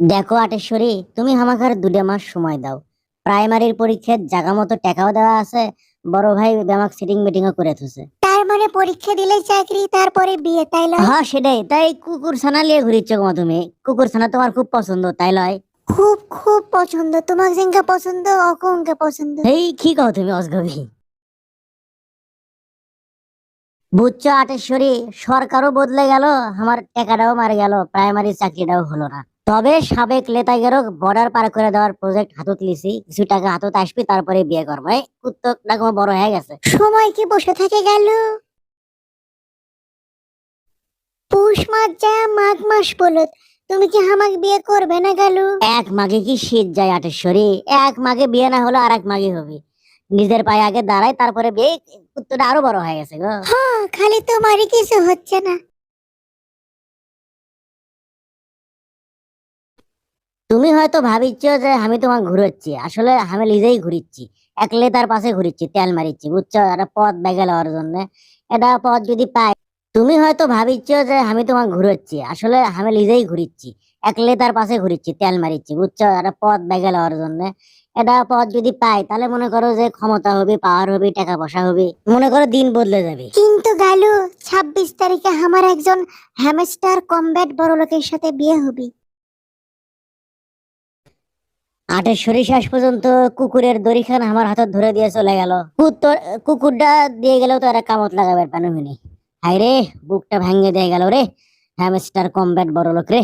দেখো আটেশ্বরী তুমি আমাকে দুটা মাস সময় দাও। প্রাইমারির পরীক্ষার জায়গা মতো টাকাও দেওয়া আছে বড় ভাই আমাকে সিটিং মিটিংও করে থুছে। তার মানে পরীক্ষা দিলে চাকরি তারপরে বিয়ে তাই লয়? হ্যাঁ সেটাই। তাই কুকুর ছানা নিয়ে ঘুরিচ্ছ গো তুমি। কুকুর ছানা তোমার খুব পছন্দ তাই লয়? খুব খুব পছন্দ। তোমার পছন্দ অকঙ্কা পছন্দ। এই কি কও তুমি অজগবি? বুঝছ আটেশ্বরী সরকারও বদলে গেল আমার টাকাটাও মারে গেল প্রাইমারি চাকরিটাও হলো না। তবে সাবেক লেতাগেরও বর্ডার পার করে দেওয়ার প্রজেক্ট হাতত লিছি কিছু টাকা হাতত আসবি তারপরে বিয়ে করব। কুত্তকটা কোনো বড় হয়ে গেছে। সময় কি বসে থাকে গেল? পৌষ মাস যা মাঘ মাস বলত তুমি কি আমাক বিয়ে করবে না গেল? এক মাগে কি শীত যায় আটেশ্বরী? এক মাগে বিয়ে না হলো আর এক মাগে হবে। নিজের পায়ে আগে দাঁড়ায় তারপরে বিয়ে কুত্তটা আরও বড় হয়ে গেছে গো। হ্যাঁ খালি তোমারই কিছু হচ্ছে না। তুমি হয়তো ভাবিচ্ছ যে আমি তোমার ঘুরোচ্ছি। আসলে আমি নিজেই ঘুরিচ্ছি। একলে তার পাশে ঘুরিচ্ছি, তেল মারিচ্ছি, বুঝছ? একটা পথ ব্যাগে লওয়ার জন্য। এটা পথ যদি পাই, তুমি হয়তো ভাবিচ্ছ যে আমি তোমার ঘুরোচ্ছি। আসলে আমি নিজেই ঘুরিচ্ছি। একলে তার পাশে ঘুরিচ্ছি, তেল মারিচ্ছি, বুঝছ? একটা পথ ব্যাগে লওয়ার জন্য। এটা পথ যদি পাই, তাহলে মনে করো যে ক্ষমতা হবে পাওয়ার হবে, টাকা পয়সা হবে, মনে করো দিন বদলে যাবে। কিন্তু গালু, ছাব্বিশ তারিখে আমার একজন হ্যামস্টার কমব্যাট বড় লোকের সাথে বিয়ে হবে। আটেশ্বরী শেষ পর্যন্ত কুকুরের দড়িখান আমার হাতে ধরে দিয়ে চলে গেল। কুকুরটা দিয়ে গেলেও তো একটা কামত লাগাবে, পানুমিনি। হাই রে বুকটা ভাঙিয়ে দিয়ে গেল রে। হ্যামস্টার কমব্যাট বড় লোক রে।